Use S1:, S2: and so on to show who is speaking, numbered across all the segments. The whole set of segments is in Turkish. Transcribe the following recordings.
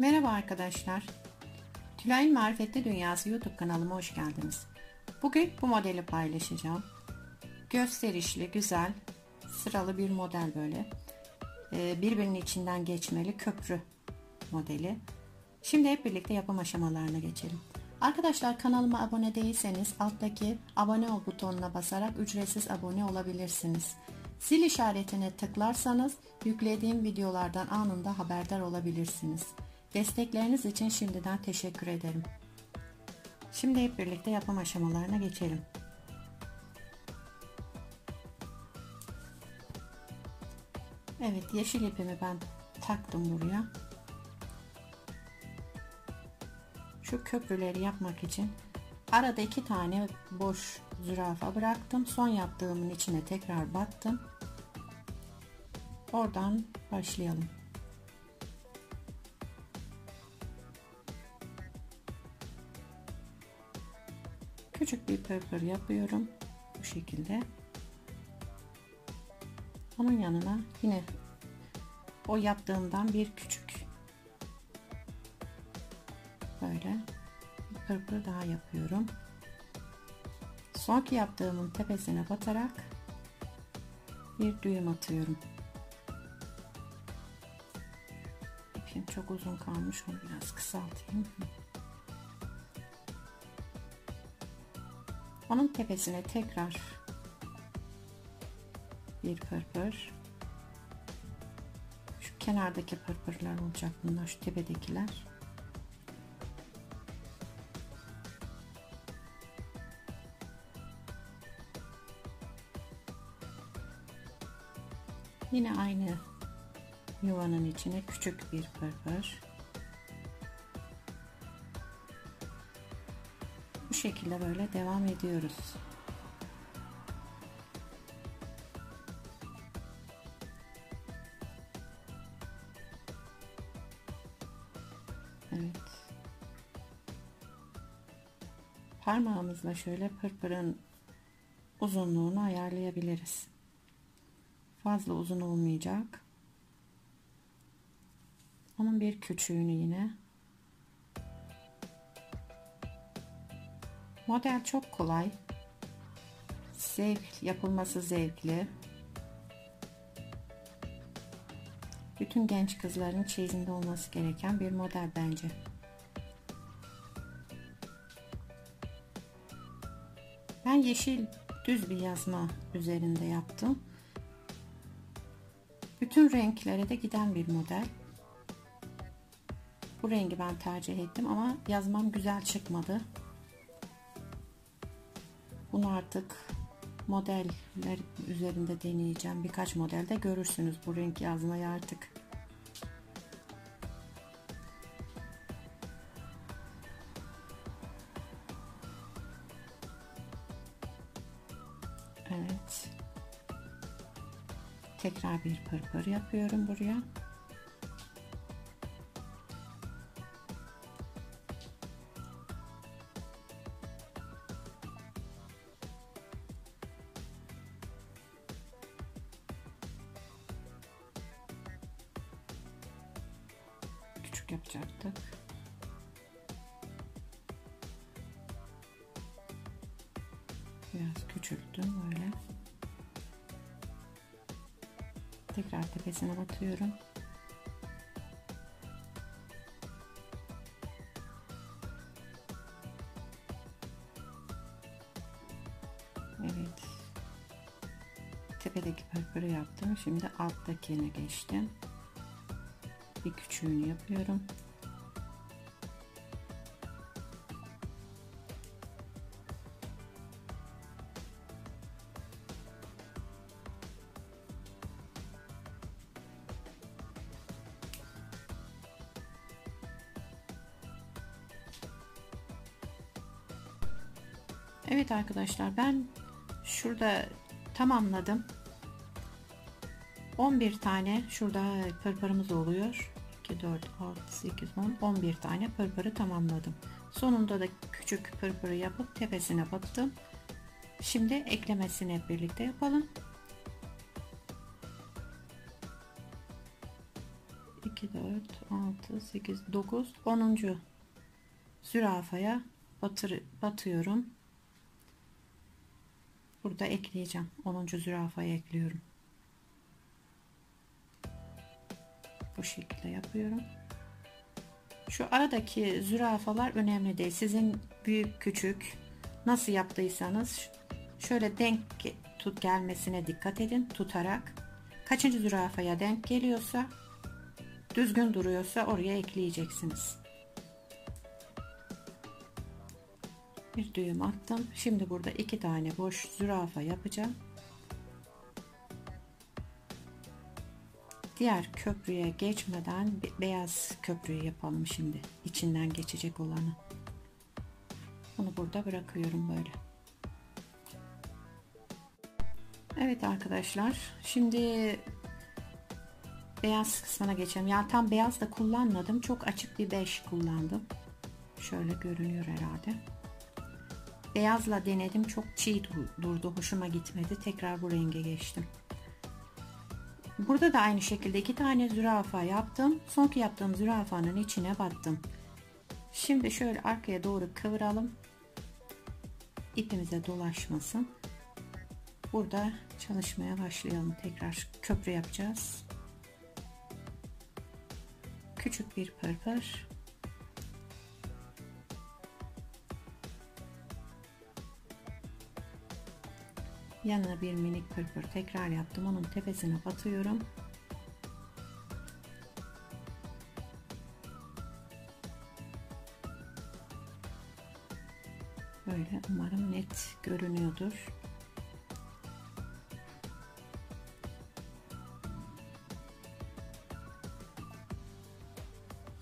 S1: Merhaba arkadaşlar. Tülay'ın Marifetli Dünyası YouTube kanalıma hoş geldiniz. Bugün bu modeli paylaşacağım. Gösterişli, güzel, sıralı bir model böyle. Ee, birbirinin içinden geçmeli köprü modeli. Şimdi hep birlikte yapım aşamalarına geçelim. Arkadaşlar kanalıma abone değilseniz alttaki abone ol butonuna basarak ücretsiz abone olabilirsiniz. Zil işaretine tıklarsanız yüklediğim videolardan anında haberdar olabilirsiniz. Destekleriniz için şimdiden teşekkür ederim. Şimdi hep birlikte yapım aşamalarına geçelim. Evet yeşil ipimi ben taktım buraya. Şu köprüleri yapmak için arada iki tane boş zürafa bıraktım. Son yaptığımın içine tekrar battım. Oradan başlayalım. Küçük bir pırpır yapıyorum. Bu şekilde. Onun yanına yine o yaptığımdan bir küçük böyle pırpır daha yapıyorum. Sonki yaptığımın tepesine batarak bir düğüm atıyorum. İpim çok uzun kalmış onu biraz kısaltayım. Onun tepesine tekrar bir pırpır. Şu kenardaki pırpırlar olacak bunlar şu tepedekiler. Yine aynı yuvanın içine küçük bir pırpır. Şekilde böyle devam ediyoruz. Evet. Parmağımızla şöyle pırpırın uzunluğunu ayarlayabiliriz. Fazla uzun olmayacak. Onun bir küçüğünü yine. Model çok kolay. Zevk, yapılması zevkli. Bütün genç kızların çeyizinde olması gereken bir model bence. Ben yeşil düz bir yazma üzerinde yaptım. Bütün renklere de giden bir model. Bu rengi ben tercih ettim ama yazmam güzel çıkmadı. Bunu artık modeller üzerinde deneyeceğim. Birkaç modelde görürsünüz bu renk yazmayı artık. Evet. Tekrar bir pırpır yapıyorum buraya. Biraz küçülttüm böyle. Tekrar tepesine batıyorum. Evet. Tepedeki pırpırı yaptım. Şimdi alttakine geçtim. Bir küçüğünü yapıyorum. Evet arkadaşlar ben şurada tamamladım. 11 tane şurada pırpırımız oluyor. 2, 4, 6, 8, 10, 11 tane pırpırı tamamladım. Sonunda da küçük pırpırı yapıp tepesine battım. Şimdi eklemesini hep birlikte yapalım. 2 4 6 8 9 10. zürafaya batır, batıyorum. Burada ekleyeceğim. 10. zürafaya ekliyorum. Bu şekilde yapıyorum. Şu aradaki zürafalar önemli değil. Sizin büyük küçük nasıl yaptıysanız şöyle denk tut gelmesine dikkat edin tutarak. Kaçıncı zürafaya denk geliyorsa düzgün duruyorsa oraya ekleyeceksiniz. Bir düğüm attım. Şimdi burada iki tane boş zürafa yapacağım. Diğer köprüye geçmeden beyaz köprüyü yapalım şimdi. içinden geçecek olanı. Bunu burada bırakıyorum böyle. Evet arkadaşlar. Şimdi beyaz kısmına geçelim. Ya tam beyaz da kullanmadım. Çok açık bir beş kullandım. Şöyle görünüyor herhalde. Beyazla denedim. Çok çiğ durdu. Hoşuma gitmedi. Tekrar bu renge geçtim. Burada da aynı şekilde iki tane zürafa yaptım. Sonki yaptığım zürafanın içine battım. Şimdi şöyle arkaya doğru kıvıralım. İpimize dolaşmasın. Burada çalışmaya başlayalım. Tekrar köprü yapacağız. Küçük bir pırpır. Yanına bir minik pırpır tekrar yaptım. Onun tepesine batıyorum. Böyle umarım net görünüyordur.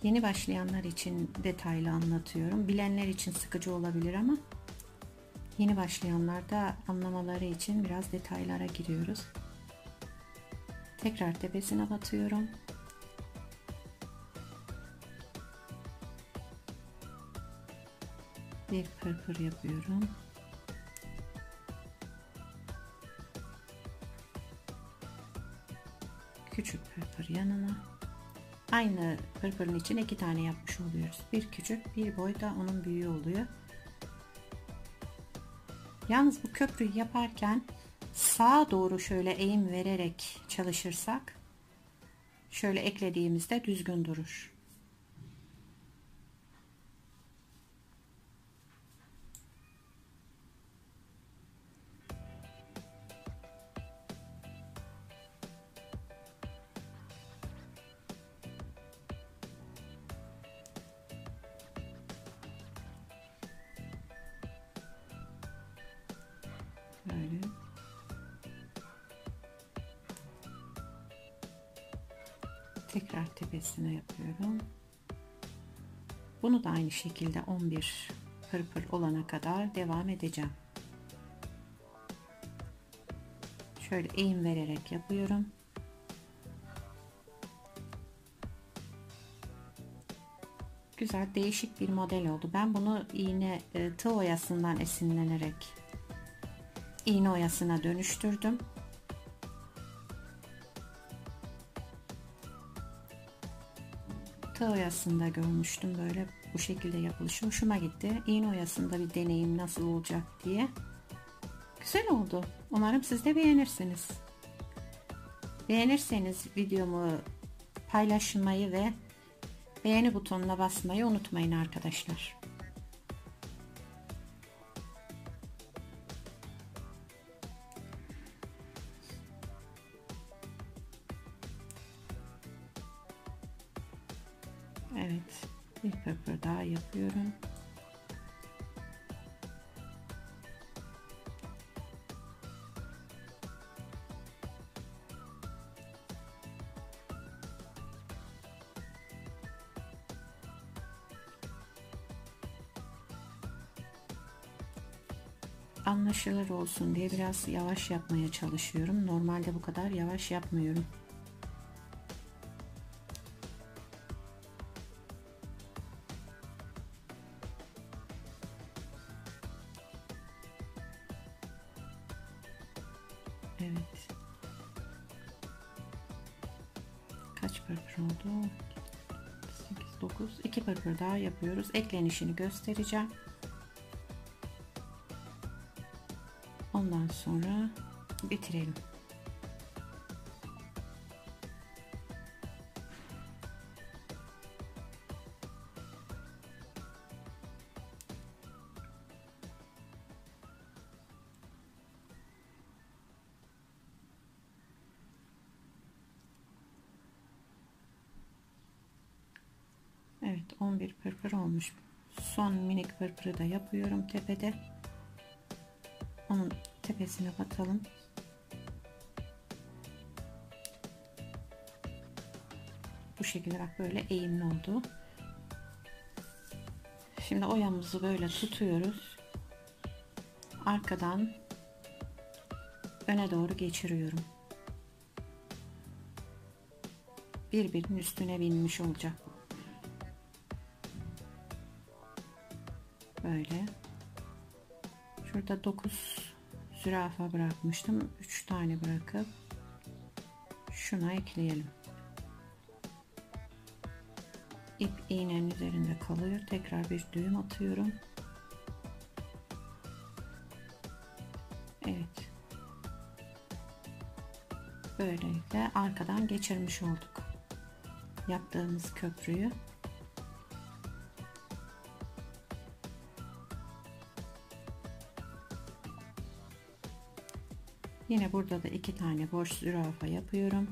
S1: Yeni başlayanlar için detaylı anlatıyorum. Bilenler için sıkıcı olabilir ama Yeni başlayanlar da anlamaları için biraz detaylara giriyoruz. Tekrar tepesine batıyorum. Bir pırpır yapıyorum. Küçük pırpır yanına. Aynı pırpırın için iki tane yapmış oluyoruz. Bir küçük, bir boy da onun büyüğü oluyor. Yalnız bu köprüyü yaparken sağa doğru şöyle eğim vererek çalışırsak şöyle eklediğimizde düzgün durur. Böyle. Tekrar tepesine yapıyorum. Bunu da aynı şekilde 11 pırpır olana kadar devam edeceğim. Şöyle eğim vererek yapıyorum. Güzel değişik bir model oldu. Ben bunu iğne e, tığ oyasından esinlenerek iğne oyasına dönüştürdüm. Tığ oyasında görmüştüm böyle bu şekilde yapılışı hoşuma gitti. İğne oyasında bir deneyim nasıl olacak diye. Güzel oldu. Umarım siz de beğenirsiniz. Beğenirseniz videomu paylaşmayı ve beğeni butonuna basmayı unutmayın arkadaşlar. Yapıyorum. anlaşılır olsun diye biraz yavaş yapmaya çalışıyorum. Normalde bu kadar yavaş yapmıyorum. 2 pırpır daha yapıyoruz. Eklenişini göstereceğim. Ondan sonra bitirelim Evet 11 pırpır olmuş. Son minik pırpırı da yapıyorum tepede. Onun tepesine batalım. Bu şekilde bak böyle eğimli oldu. Şimdi oyamızı böyle tutuyoruz. Arkadan öne doğru geçiriyorum. Birbirinin üstüne binmiş olacak böyle. Şurada 9 zürafa bırakmıştım. 3 tane bırakıp şuna ekleyelim. İp iğnenin üzerinde kalıyor. Tekrar bir düğüm atıyorum. Evet. Böylelikle arkadan geçirmiş olduk yaptığımız köprüyü Yine burada da iki tane boş zürafa yapıyorum.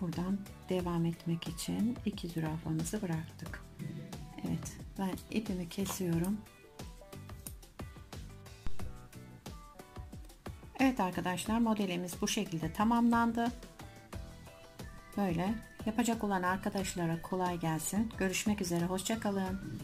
S1: Buradan devam etmek için iki zürafamızı bıraktık. Evet ben ipimi kesiyorum. Evet arkadaşlar modelimiz bu şekilde tamamlandı. Böyle yapacak olan arkadaşlara kolay gelsin. Görüşmek üzere hoşçakalın.